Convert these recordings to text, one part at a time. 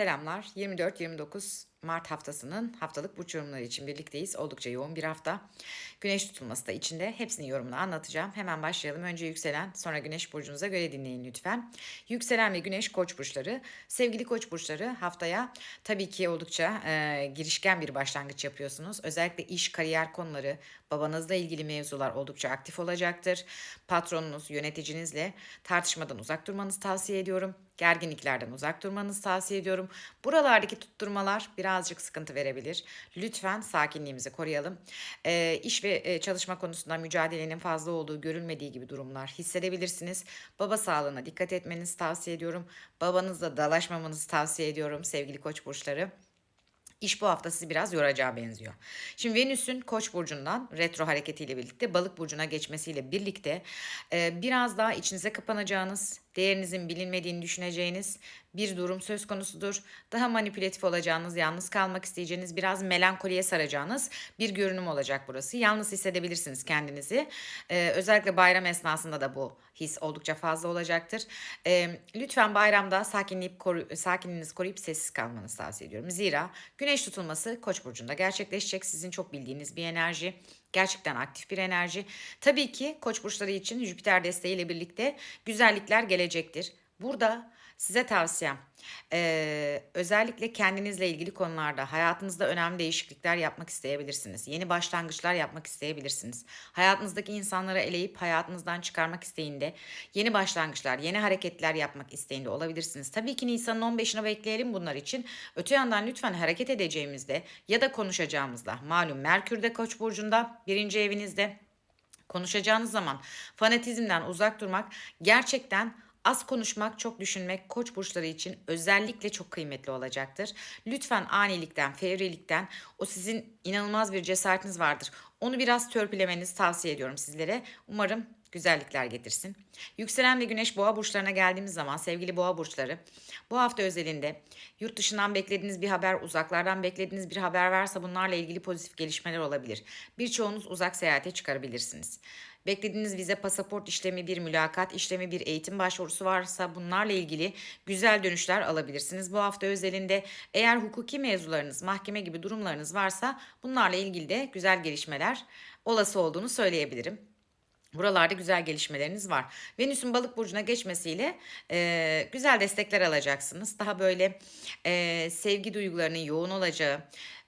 Selamlar. 24-29 Mart haftasının haftalık burç yorumları için birlikteyiz. Oldukça yoğun bir hafta. Güneş tutulması da içinde. Hepsinin yorumunu anlatacağım. Hemen başlayalım. Önce yükselen, sonra güneş burcunuza göre dinleyin lütfen. Yükselen ve güneş koç burçları. Sevgili koç burçları haftaya tabii ki oldukça e, girişken bir başlangıç yapıyorsunuz. Özellikle iş, kariyer konuları, babanızla ilgili mevzular oldukça aktif olacaktır. Patronunuz, yöneticinizle tartışmadan uzak durmanızı tavsiye ediyorum. Gerginliklerden uzak durmanızı tavsiye ediyorum. Buralardaki tutturmalar birazcık sıkıntı verebilir. Lütfen sakinliğimizi koruyalım. E, iş ve e, çalışma konusunda mücadelenin fazla olduğu görülmediği gibi durumlar hissedebilirsiniz. Baba sağlığına dikkat etmenizi tavsiye ediyorum. Babanızla dalaşmamanızı tavsiye ediyorum sevgili koç burçları. İş bu hafta sizi biraz yoracağı benziyor. Şimdi Venüs'ün Koç burcundan retro hareketiyle birlikte Balık burcuna geçmesiyle birlikte e, biraz daha içinize kapanacağınız, değerinizin bilinmediğini düşüneceğiniz bir durum söz konusudur. Daha manipülatif olacağınız, yalnız kalmak isteyeceğiniz, biraz melankoliye saracağınız bir görünüm olacak burası. Yalnız hissedebilirsiniz kendinizi. Ee, özellikle bayram esnasında da bu his oldukça fazla olacaktır. Ee, lütfen bayramda sakinleyip koru, sakinliğinizi koruyup sessiz kalmanızı tavsiye ediyorum. Zira güneş tutulması Koç burcunda gerçekleşecek. Sizin çok bildiğiniz bir enerji. Gerçekten aktif bir enerji. Tabii ki koç burçları için Jüpiter desteğiyle birlikte güzellikler gelecektir. Burada size tavsiyem ee, özellikle kendinizle ilgili konularda hayatınızda önemli değişiklikler yapmak isteyebilirsiniz. Yeni başlangıçlar yapmak isteyebilirsiniz. Hayatınızdaki insanları eleyip hayatınızdan çıkarmak isteğinde yeni başlangıçlar, yeni hareketler yapmak isteğinde olabilirsiniz. Tabii ki Nisan'ın 15'ine bekleyelim bunlar için. Öte yandan lütfen hareket edeceğimizde ya da konuşacağımızda malum Merkür'de Koç burcunda birinci evinizde konuşacağınız zaman fanatizmden uzak durmak gerçekten Az konuşmak, çok düşünmek koç burçları için özellikle çok kıymetli olacaktır. Lütfen anilikten, fevrilikten o sizin inanılmaz bir cesaretiniz vardır. Onu biraz törpülemenizi tavsiye ediyorum sizlere. Umarım güzellikler getirsin. Yükselen ve güneş boğa burçlarına geldiğimiz zaman sevgili boğa burçları bu hafta özelinde yurt dışından beklediğiniz bir haber, uzaklardan beklediğiniz bir haber varsa bunlarla ilgili pozitif gelişmeler olabilir. Birçoğunuz uzak seyahate çıkarabilirsiniz. Beklediğiniz vize, pasaport işlemi, bir mülakat işlemi, bir eğitim başvurusu varsa bunlarla ilgili güzel dönüşler alabilirsiniz. Bu hafta özelinde eğer hukuki mevzularınız, mahkeme gibi durumlarınız varsa bunlarla ilgili de güzel gelişmeler olası olduğunu söyleyebilirim. Buralarda güzel gelişmeleriniz var. Venüs'ün balık burcuna geçmesiyle e, güzel destekler alacaksınız. Daha böyle e, sevgi duygularının yoğun olacağı,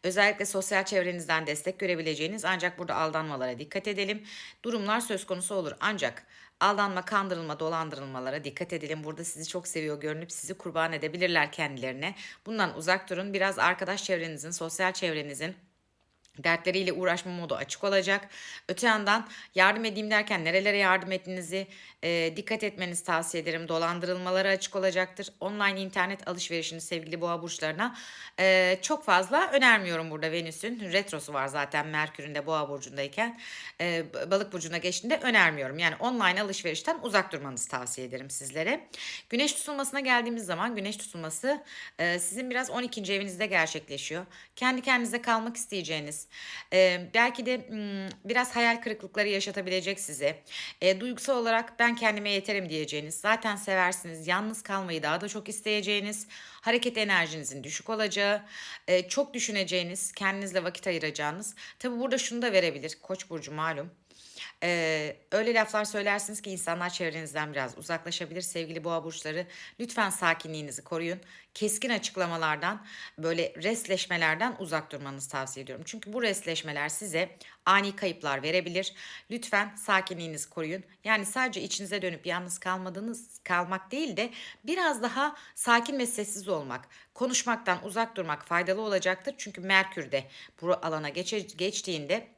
özellikle sosyal çevrenizden destek görebileceğiniz ancak burada aldanmalara dikkat edelim. Durumlar söz konusu olur ancak aldanma, kandırılma, dolandırılmalara dikkat edelim. Burada sizi çok seviyor görünüp sizi kurban edebilirler kendilerine. Bundan uzak durun. Biraz arkadaş çevrenizin, sosyal çevrenizin dertleriyle uğraşma modu açık olacak. Öte yandan yardım edeyim derken nerelere yardım ettiğinizi e, dikkat etmenizi tavsiye ederim. Dolandırılmaları açık olacaktır. Online internet alışverişini sevgili boğa burçlarına e, çok fazla önermiyorum burada Venüs'ün. Retrosu var zaten Merkür'ün de boğa burcundayken. E, balık burcuna geçtiğinde önermiyorum. Yani online alışverişten uzak durmanızı tavsiye ederim sizlere. Güneş tutulmasına geldiğimiz zaman güneş tutulması e, sizin biraz 12. evinizde gerçekleşiyor. Kendi kendinize kalmak isteyeceğiniz e, belki de m, biraz hayal kırıklıkları yaşatabilecek size. E, duygusal olarak ben kendime yeterim diyeceğiniz, zaten seversiniz, yalnız kalmayı daha da çok isteyeceğiniz, hareket enerjinizin düşük olacağı, e, çok düşüneceğiniz, kendinizle vakit ayıracağınız. Tabi burada şunu da verebilir. Koç burcu malum. Ee, öyle laflar söylersiniz ki insanlar çevrenizden biraz uzaklaşabilir. Sevgili boğa burçları lütfen sakinliğinizi koruyun. Keskin açıklamalardan böyle resleşmelerden uzak durmanızı tavsiye ediyorum. Çünkü bu resleşmeler size ani kayıplar verebilir. Lütfen sakinliğinizi koruyun. Yani sadece içinize dönüp yalnız kalmadığınız kalmak değil de biraz daha sakin ve sessiz olmak, konuşmaktan uzak durmak faydalı olacaktır. Çünkü Merkür de bu alana geçe, geçtiğinde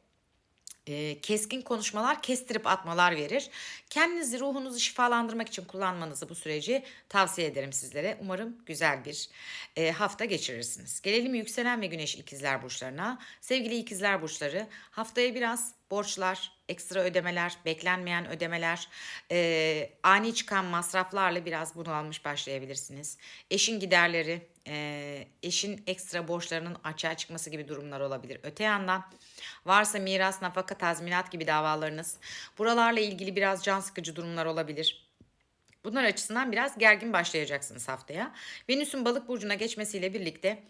e, keskin konuşmalar, kestirip atmalar verir. Kendinizi, ruhunuzu şifalandırmak için kullanmanızı bu süreci tavsiye ederim sizlere. Umarım güzel bir e, hafta geçirirsiniz. Gelelim yükselen ve güneş ikizler burçlarına. Sevgili ikizler burçları haftaya biraz borçlar, ekstra ödemeler, beklenmeyen ödemeler, e, ani çıkan masraflarla biraz bunu almış başlayabilirsiniz. Eşin giderleri, e, eşin ekstra borçlarının açığa çıkması gibi durumlar olabilir. Öte yandan varsa miras, nafaka, tazminat gibi davalarınız buralarla ilgili biraz can sıkıcı durumlar olabilir Bunlar açısından biraz gergin başlayacaksınız haftaya. Venüs'ün balık burcuna geçmesiyle birlikte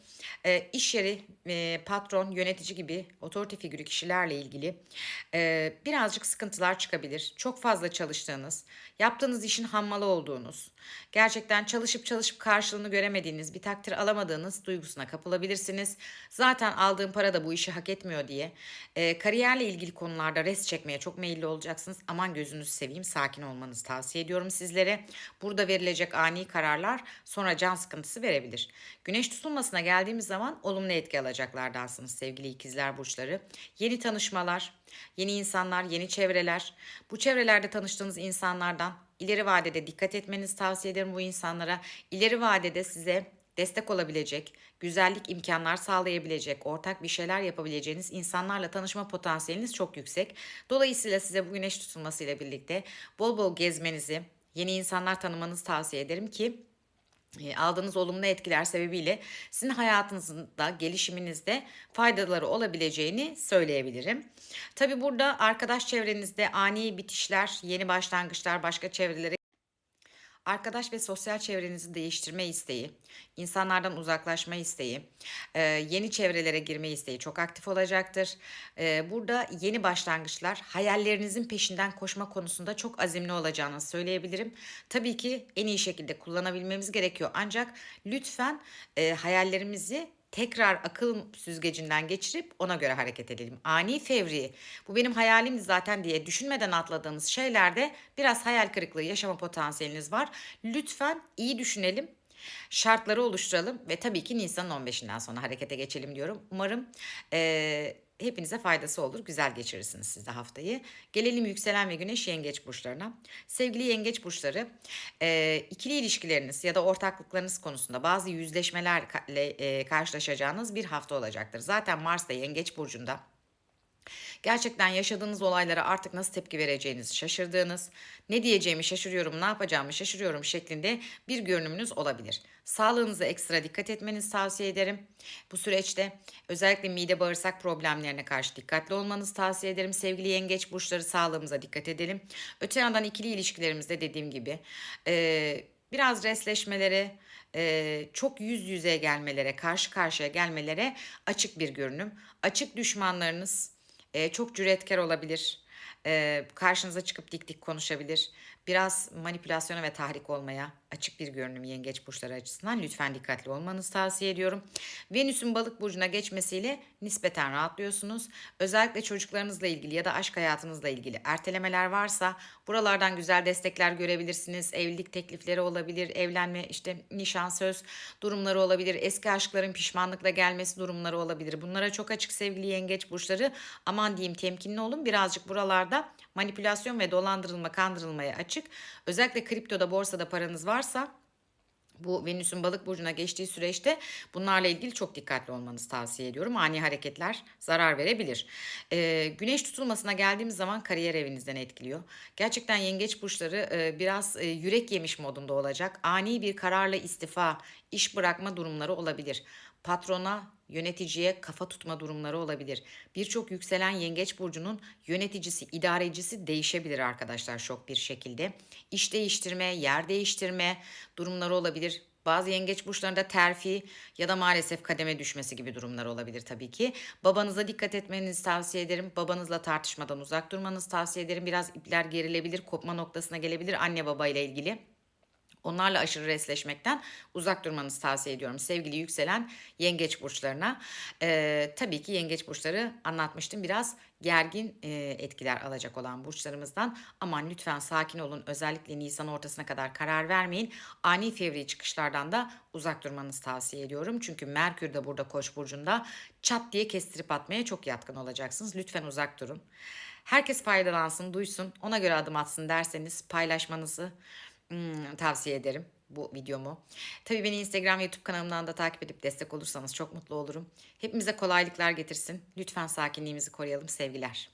e, iş yeri, e, patron, yönetici gibi otorite figürü kişilerle ilgili e, birazcık sıkıntılar çıkabilir. Çok fazla çalıştığınız, yaptığınız işin hammalı olduğunuz, gerçekten çalışıp çalışıp karşılığını göremediğiniz, bir takdir alamadığınız duygusuna kapılabilirsiniz. Zaten aldığım para da bu işi hak etmiyor diye e, kariyerle ilgili konularda res çekmeye çok meyilli olacaksınız. Aman gözünüzü seveyim, sakin olmanızı tavsiye ediyorum sizlere. Burada verilecek ani kararlar sonra can sıkıntısı verebilir. Güneş tutulmasına geldiğimiz zaman olumlu etki alacaklardansınız sevgili ikizler burçları. Yeni tanışmalar, yeni insanlar, yeni çevreler. Bu çevrelerde tanıştığınız insanlardan ileri vadede dikkat etmenizi tavsiye ederim bu insanlara. İleri vadede size destek olabilecek, güzellik imkanlar sağlayabilecek, ortak bir şeyler yapabileceğiniz insanlarla tanışma potansiyeliniz çok yüksek. Dolayısıyla size bu güneş tutulmasıyla birlikte bol bol gezmenizi, yeni insanlar tanımanızı tavsiye ederim ki e, aldığınız olumlu etkiler sebebiyle sizin hayatınızda, gelişiminizde faydaları olabileceğini söyleyebilirim. Tabi burada arkadaş çevrenizde ani bitişler, yeni başlangıçlar, başka çevrelere arkadaş ve sosyal çevrenizi değiştirme isteği, insanlardan uzaklaşma isteği, e, yeni çevrelere girme isteği çok aktif olacaktır. E, burada yeni başlangıçlar, hayallerinizin peşinden koşma konusunda çok azimli olacağını söyleyebilirim. Tabii ki en iyi şekilde kullanabilmemiz gerekiyor. Ancak lütfen e, hayallerimizi tekrar akıl süzgecinden geçirip ona göre hareket edelim. Ani fevri, bu benim hayalimdi zaten diye düşünmeden atladığınız şeylerde biraz hayal kırıklığı yaşama potansiyeliniz var. Lütfen iyi düşünelim, şartları oluşturalım ve tabii ki Nisan'ın 15'inden sonra harekete geçelim diyorum. Umarım eee, hepinize faydası olur. Güzel geçirirsiniz siz de haftayı. Gelelim yükselen ve güneş yengeç burçlarına. Sevgili yengeç burçları, eee, ikili ilişkileriniz ya da ortaklıklarınız konusunda bazı yüzleşmelerle eee, karşılaşacağınız bir hafta olacaktır. Zaten Mars da yengeç burcunda. Gerçekten yaşadığınız olaylara artık nasıl tepki vereceğinizi şaşırdığınız, ne diyeceğimi şaşırıyorum, ne yapacağımı şaşırıyorum şeklinde bir görünümünüz olabilir. Sağlığınıza ekstra dikkat etmenizi tavsiye ederim. Bu süreçte özellikle mide bağırsak problemlerine karşı dikkatli olmanızı tavsiye ederim. Sevgili yengeç burçları sağlığımıza dikkat edelim. Öte yandan ikili ilişkilerimizde dediğim gibi e, biraz resleşmelere, e, çok yüz yüze gelmelere, karşı karşıya gelmelere açık bir görünüm. Açık düşmanlarınız e, çok cüretkar olabilir. E, karşınıza çıkıp dik dik konuşabilir. Biraz manipülasyona ve tahrik olmaya açık bir görünüm yengeç burçları açısından lütfen dikkatli olmanızı tavsiye ediyorum. Venüs'ün balık burcuna geçmesiyle nispeten rahatlıyorsunuz. Özellikle çocuklarınızla ilgili ya da aşk hayatınızla ilgili ertelemeler varsa buralardan güzel destekler görebilirsiniz. Evlilik teklifleri olabilir, evlenme işte nişan söz durumları olabilir. Eski aşkların pişmanlıkla gelmesi durumları olabilir. Bunlara çok açık sevgili yengeç burçları. Aman diyeyim temkinli olun. Birazcık buralarda manipülasyon ve dolandırılma, kandırılmaya açık. Özellikle kriptoda, borsada paranız varsa bu Venüs'ün balık burcuna geçtiği süreçte bunlarla ilgili çok dikkatli olmanızı tavsiye ediyorum. Ani hareketler zarar verebilir. Ee, güneş tutulmasına geldiğimiz zaman kariyer evinizden etkiliyor. Gerçekten yengeç burçları e, biraz e, yürek yemiş modunda olacak. Ani bir kararla istifa, iş bırakma durumları olabilir. Patrona, yöneticiye kafa tutma durumları olabilir. Birçok yükselen yengeç burcunun yöneticisi, idarecisi değişebilir arkadaşlar şok bir şekilde. İş değiştirme, yer değiştirme durumları olabilir. Bazı yengeç burçlarında terfi ya da maalesef kademe düşmesi gibi durumlar olabilir tabii ki. Babanıza dikkat etmenizi tavsiye ederim. Babanızla tartışmadan uzak durmanızı tavsiye ederim. Biraz ipler gerilebilir, kopma noktasına gelebilir anne baba ile ilgili. Onlarla aşırı resleşmekten uzak durmanızı tavsiye ediyorum sevgili yükselen yengeç burçlarına. Ee, tabii ki yengeç burçları anlatmıştım biraz gergin e, etkiler alacak olan burçlarımızdan. Aman lütfen sakin olun özellikle Nisan ortasına kadar karar vermeyin. Ani fevri çıkışlardan da uzak durmanızı tavsiye ediyorum. Çünkü Merkür de burada koç burcunda çat diye kestirip atmaya çok yatkın olacaksınız. Lütfen uzak durun. Herkes faydalansın, duysun, ona göre adım atsın derseniz paylaşmanızı Hmm, tavsiye ederim bu videomu. Tabii beni Instagram ve YouTube kanalımdan da takip edip destek olursanız çok mutlu olurum. Hepimize kolaylıklar getirsin. Lütfen sakinliğimizi koruyalım. Sevgiler.